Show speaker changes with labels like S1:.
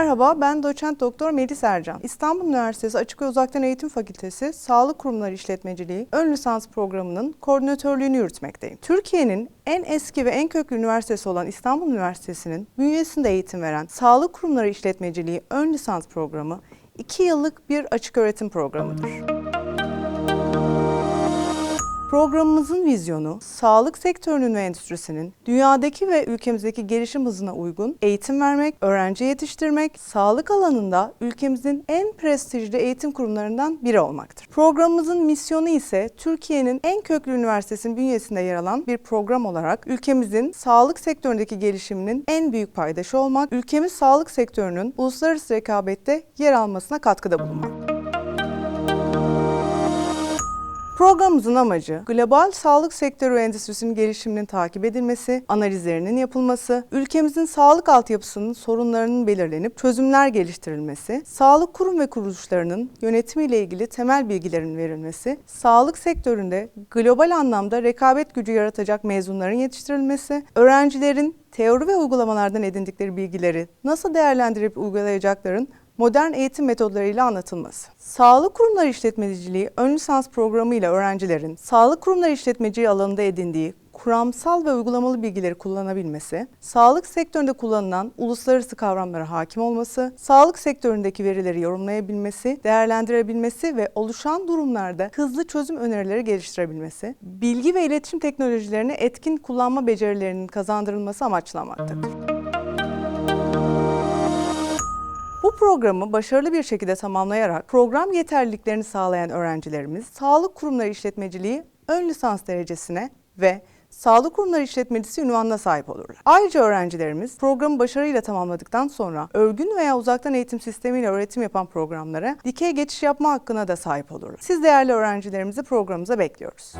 S1: Merhaba, ben doçent doktor Melis Ercan. İstanbul Üniversitesi Açık ve Uzaktan Eğitim Fakültesi Sağlık Kurumları İşletmeciliği ön lisans programının koordinatörlüğünü yürütmekteyim. Türkiye'nin en eski ve en köklü üniversitesi olan İstanbul Üniversitesi'nin bünyesinde eğitim veren Sağlık Kurumları İşletmeciliği ön lisans programı 2 yıllık bir açık öğretim programıdır. Programımızın vizyonu, sağlık sektörünün ve endüstrisinin dünyadaki ve ülkemizdeki gelişim hızına uygun eğitim vermek, öğrenci yetiştirmek, sağlık alanında ülkemizin en prestijli eğitim kurumlarından biri olmaktır. Programımızın misyonu ise Türkiye'nin en köklü üniversitesinin bünyesinde yer alan bir program olarak ülkemizin sağlık sektöründeki gelişiminin en büyük paydaşı olmak, ülkemiz sağlık sektörünün uluslararası rekabette yer almasına katkıda bulunmak. Programımızın amacı global sağlık sektörü ve endüstrisinin gelişiminin takip edilmesi, analizlerinin yapılması, ülkemizin sağlık altyapısının sorunlarının belirlenip çözümler geliştirilmesi, sağlık kurum ve kuruluşlarının yönetimiyle ilgili temel bilgilerin verilmesi, sağlık sektöründe global anlamda rekabet gücü yaratacak mezunların yetiştirilmesi, öğrencilerin teori ve uygulamalardan edindikleri bilgileri nasıl değerlendirip uygulayacakların modern eğitim metodlarıyla anlatılması. Sağlık kurumları işletmeciliği ön lisans programı ile öğrencilerin sağlık kurumları işletmeciliği alanında edindiği kuramsal ve uygulamalı bilgileri kullanabilmesi, sağlık sektöründe kullanılan uluslararası kavramlara hakim olması, sağlık sektöründeki verileri yorumlayabilmesi, değerlendirebilmesi ve oluşan durumlarda hızlı çözüm önerileri geliştirebilmesi, bilgi ve iletişim teknolojilerini etkin kullanma becerilerinin kazandırılması amaçlanmaktadır. Bu programı başarılı bir şekilde tamamlayarak program yeterliliklerini sağlayan öğrencilerimiz sağlık kurumları işletmeciliği ön lisans derecesine ve Sağlık Kurumları İşletmecisi ünvanına sahip olurlar. Ayrıca öğrencilerimiz programı başarıyla tamamladıktan sonra örgün veya uzaktan eğitim sistemiyle öğretim yapan programlara dikey geçiş yapma hakkına da sahip olurlar. Siz değerli öğrencilerimizi programımıza bekliyoruz.